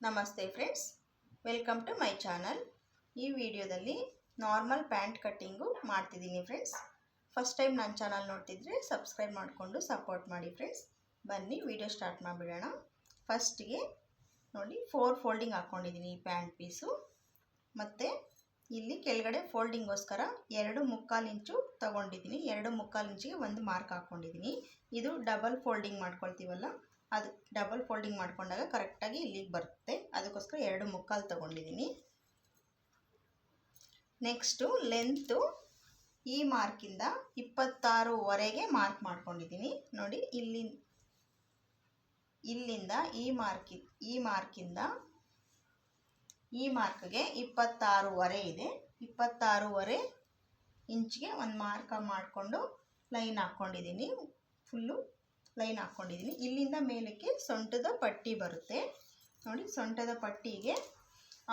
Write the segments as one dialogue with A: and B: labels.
A: ನಮಸ್ತೆ friends welcome to my channel ಈ ವಿಡಿಯೋದಲ್ಲಿ ನಾರ್ಮಲ್ ಪ್ಯಾಂಟ್ ಕಟ್ಟಿಂಗು ಮಾಡ್ತಿದ್ದೀನಿ ಫ್ರೆಂಡ್ಸ್ ಫಸ್ಟ್ ಟೈಮ್ ನನ್ನ ಚಾನಲ್ ನೋಡ್ತಿದ್ರೆ ಸಬ್ಸ್ಕ್ರೈಬ್ ಮಾಡಿಕೊಂಡು ಸಪೋರ್ಟ್ ಮಾಡಿ ಫ್ರೆಂಡ್ಸ್ ಬನ್ನಿ ವಿಡಿಯೋ ಸ್ಟಾರ್ಟ್ ಮಾಡಿಬಿಡೋಣ. ಫಸ್ಟಿಗೆ ನೋಡಿ ಫೋರ್ ಫೋಲ್ಡಿಂಗ್ ಹಾಕ್ಕೊಂಡಿದ್ದೀನಿ ಈ ಪ್ಯಾಂಟ್ ಪೀಸು ಮತ್ತು ಇಲ್ಲಿ ಕೆಳಗಡೆ ಫೋಲ್ಡಿಂಗೋಸ್ಕರ ಎರಡು ಮುಕ್ಕಾಲು ಇಂಚು ತಗೊಂಡಿದ್ದೀನಿ. ಎರಡು ಮುಕ್ಕಾಲು ಇಂಚಿಗೆ ಒಂದು ಮಾರ್ಕ್ ಹಾಕ್ಕೊಂಡಿದ್ದೀನಿ ಇದು ಡಬಲ್ ಫೋಲ್ಡಿಂಗ್ ಮಾಡ್ಕೊಳ್ತೀವಲ್ಲ? ಅದು ಡಬಲ್ ಫೋಲ್ಡಿಂಗ್ ಮಾಡಿಕೊಂಡಾಗ ಕರೆಕ್ಟಾಗಿ ಇಲ್ಲಿಗೆ ಬರುತ್ತೆ. ಅದಕ್ಕೋಸ್ಕರ ಎರಡು ಮುಕ್ಕಾಲು ತೊಗೊಂಡಿದ್ದೀನಿ ನೆಕ್ಸ್ಟು ಲೆಂತು ಈ ಮಾರ್ಕಿಂದ ಇಪ್ಪತ್ತಾರೂವರೆಗೆ ಮಾರ್ಕ್ ಮಾಡ್ಕೊಂಡಿದ್ದೀನಿ ನೋಡಿ ಇಲ್ಲಿ ಇಲ್ಲಿಂದ ಈ ಮಾರ್ಕಿ ಈ ಮಾರ್ಕಿಂದ ಈ ಮಾರ್ಕ್ಗೆ ಇಪ್ಪತ್ತಾರೂವರೆ ಇದೆ. ಇಪ್ಪತ್ತಾರೂವರೆ ಇಂಚ್ಗೆ ಒಂದು ಮಾರ್ಕ ಮಾಡಿಕೊಂಡು ಲೈನ್ ಹಾಕ್ಕೊಂಡಿದ್ದೀನಿ ಫುಲ್ಲು ಲೈನ್ ಹಾಕ್ಕೊಂಡಿದ್ದೀನಿ ಇಲ್ಲಿಂದ ಮೇಲಕ್ಕೆ ಸೊಂಟದ ಪಟ್ಟಿ ಬರುತ್ತೆ. ನೋಡಿ, ಸೊಂಟದ ಪಟ್ಟಿಗೆ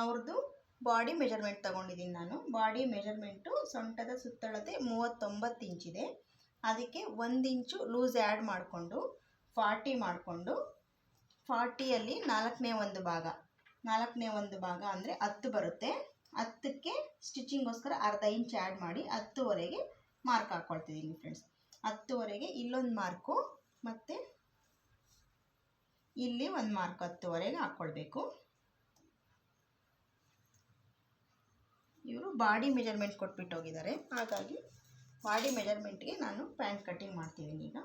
A: ಅವ್ರದ್ದು ಬಾಡಿ ಮೆಜರ್ಮೆಂಟ್ ತೊಗೊಂಡಿದ್ದೀನಿ ನಾನು. ಬಾಡಿ ಮೆಜರ್ಮೆಂಟು ಸೊಂಟದ ಸುತ್ತಳತೆ ಮೂವತ್ತೊಂಬತ್ತು ಇಂಚಿದೆ ಅದಕ್ಕೆ ಒಂದು ಇಂಚು ಲೂಸ್ ಆ್ಯಡ್ ಮಾಡಿಕೊಂಡು ಫಾರ್ಟಿ ಮಾಡಿಕೊಂಡು ಫಾರ್ಟಿಯಲ್ಲಿ ನಾಲ್ಕನೇ ಒಂದು ಭಾಗ. ನಾಲ್ಕನೇ ಒಂದು ಭಾಗ ಅಂದರೆ ಹತ್ತು ಬರುತ್ತೆ. ಹತ್ತಕ್ಕೆ ಸ್ಟಿಚಿಂಗೋಸ್ಕರ ಅರ್ಧ ಇಂಚ್ ಆ್ಯಡ್ ಮಾಡಿ ಹತ್ತುವರೆಗೆ ಮಾರ್ಕ್ ಹಾಕ್ಕೊಳ್ತಿದ್ದೀನಿ ಫ್ರೆಂಡ್ಸ್ ಹತ್ತುವರೆಗೆ ಇಲ್ಲೊಂದು ಮಾರ್ಕು ಮತ್ತು ಇಲ್ಲಿ ಒಂದು ಮಾರ್ಕ್ ಹತ್ತುವರೆಗೆ ಹಾಕ್ಕೊಳ್ಬೇಕು ಇವರು ಬಾಡಿ ಮೆಜರ್ಮೆಂಟ್ ಕೊಟ್ಬಿಟ್ಟು ಹೋಗಿದ್ದಾರೆ. ಹಾಗಾಗಿ ಬಾಡಿ ಮೆಜರ್ಮೆಂಟ್ಗೆ ನಾನು ಪ್ಯಾಂಟ್ ಕಟ್ಟಿಂಗ್ ಮಾಡ್ತಿದ್ದೀನಿ ಈಗ.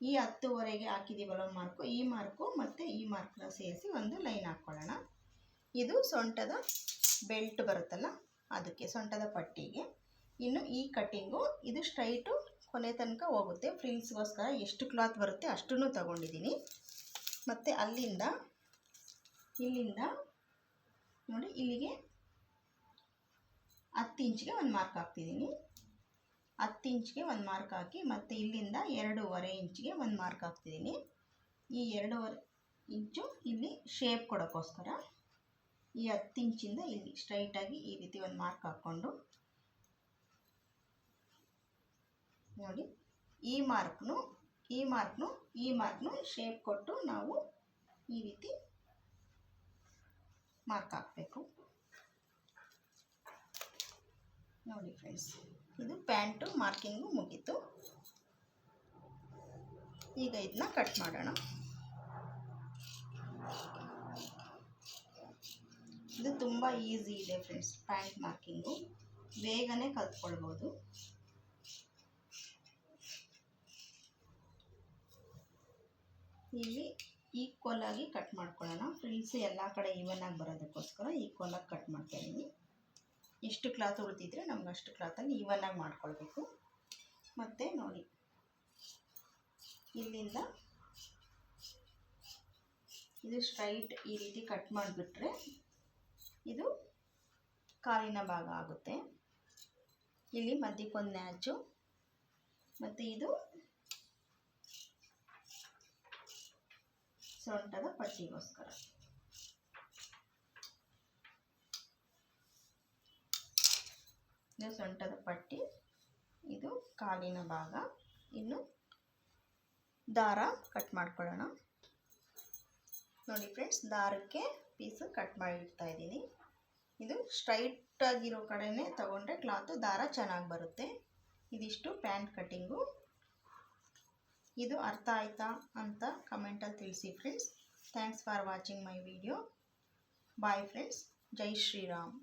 A: ಈ ಹತ್ತುವರೆಗೆ ಹಾಕಿದ್ದೀವಲ್ಲ ಮಾರ್ಕು ಈ ಮಾರ್ಕು ಮತ್ತು ಈ ಮಾರ್ಕ್ನ ಸೇರಿಸಿ ಒಂದು ಲೈನ್ ಹಾಕ್ಕೊಳ್ಳೋಣ ಇದು ಸೊಂಟದ ಬೆಲ್ಟ್ ಬರುತ್ತಲ್ಲ, ಅದಕ್ಕೆ ಸೊಂಟದ ಪಟ್ಟಿಗೆ. ಇನ್ನು ಈ ಕಟ್ಟಿಂಗು ಇದು ಸ್ಟ್ರೈಟು ಕೊನೆ ತನಕ ಹೋಗುತ್ತೆ. ಫ್ರಿಲ್ಸ್ಗೋಸ್ಕರ ಎಷ್ಟು ಕ್ಲಾತ್ ಬರುತ್ತೆ ಅಷ್ಟನ್ನು ತಗೊಂಡಿದ್ದೀನಿ. ಮತ್ತು ಅಲ್ಲಿಂದ, ಇಲ್ಲಿಂದ, ನೋಡಿ ಇಲ್ಲಿಗೆ ಹತ್ತು ಇಂಚಿಗೆ ಒಂದು ಮಾರ್ಕ್ ಹಾಕ್ತಿದ್ದೀನಿ. ಹತ್ತು ಇಂಚ್ಗೆ ಒಂದು ಮಾರ್ಕ್ ಹಾಕಿ ಮತ್ತು ಇಲ್ಲಿಂದ ಎರಡೂವರೆ ಇಂಚಿಗೆ ಒಂದು ಮಾರ್ಕ್ ಹಾಕ್ತಿದ್ದೀನಿ. ಈ ಎರಡೂವರೆ ಇಂಚು ಇಲ್ಲಿ ಶೇಪ್ ಕೊಡೋಕ್ಕೋಸ್ಕರ ಈ ಹತ್ತು ಇಂಚಿಂದ ಇಲ್ಲಿ ಸ್ಟ್ರೈಟಾಗಿ ಈ ರೀತಿ ಒಂದು ಮಾರ್ಕ್ ಹಾಕ್ಕೊಂಡು ನೋಡಿ. ಈ ಮಾರ್ಕ್ನು ಈ ಮಾರ್ಕ್ನು ಈ ಮಾರ್ಕ್ನು ಶೇಪ್ ಕೊಟ್ಟು ನಾವು ಈ ರೀತಿ ಮಾರ್ಕ್ ಹಾಕಬೇಕು. ನೋಡಿ ಫ್ರೆಂಡ್ಸ್ ಇದು ಪ್ಯಾಂಟು ಮಾರ್ಕಿಂಗು ಮುಗೀತು. ಈಗ ಇದನ್ನ ಕಟ್ ಮಾಡೋಣ. ಇದು ತುಂಬ ಈಸಿ ಇದೆ ಫ್ರೆಂಡ್ಸ್ ಪ್ಯಾಂಟ್ ಮಾರ್ಕಿಂಗು ಬೇಗನೆ ಕಲ್ತ್ಕೊಳ್ಬೋದು. ಇಲ್ಲಿ ಈಕ್ವಲ್ ಆಗಿ ಕಟ್ ಮಾಡ್ಕೊಳ್ಳೋಣ. ಫ್ರಿಲ್ಸ್ ಎಲ್ಲ ಕಡೆ ಈವನ್ ಆಗಿ ಬರೋದಕ್ಕೋಸ್ಕರ ಈಕ್ವಲ್ ಆಗಿ ಕಟ್ ಮಾಡ್ತಾ ಇದ್ದೀನಿ. ಎಷ್ಟು ಕ್ಲಾತ್ ಉಳಿದಿದ್ರೆ ನಮ್ಗೆ ಅಷ್ಟು ಕ್ಲಾತಲ್ಲಿ ಆಗಿ ಮಾಡ್ಕೊಳ್ಬೇಕು. ಮತ್ತು ನೋಡಿ. ಇಲ್ಲಿಂದ ಇದು ಸ್ಟ್ರೈಟ್ ಈ ರೀತಿ ಕಟ್ ಮಾಡಿಬಿಟ್ರೆ ಇದು ಕಾಲಿನ ಭಾಗ ಆಗುತ್ತೆ. ಇಲ್ಲಿ ಮಧ್ಯಕ್ಕೊಂದು ನ್ಯಾಚು ಮತ್ತು ಇದು ಸೊಂಟದ ಪಟ್ಟಿಗೋಸ್ಕರ. ಇದು ಸೊಂಟದ ಪಟ್ಟಿ, ಇದು ಕಾಲಿನ ಭಾಗ, ಇನ್ನು ದಾರ ಕಟ್ ಮಾಡ್ಕೊಳ್ಳೋಣ. ನೋಡಿ ಫ್ರೆಂಡ್ಸ್, ದಾರಕ್ಕೆ ಪೀಸು ಕಟ್ ಮಾಡಿಡ್ತಾ ಇದ್ದೀನಿ. ಇದು ಸ್ಟ್ರೈಟ್ ಆಗಿರೋ ಕಡೆನೇ ತಗೊಂಡ್ರೆ ಕ್ಲಾತು ದಾರ ಚೆನ್ನಾಗಿ ಬರುತ್ತೆ. ಇದಿಷ್ಟು ಪ್ಯಾಂಟ್ ಕಟ್ಟಿಂಗು ಇದು ಅರ್ಥ ಆಯ್ತಾ ಅಂತ ಕಮೆಂಟಲ್ಲಿ ತಿಳಿಸಿ friends thanks for watching my video bye friends Jai Shriram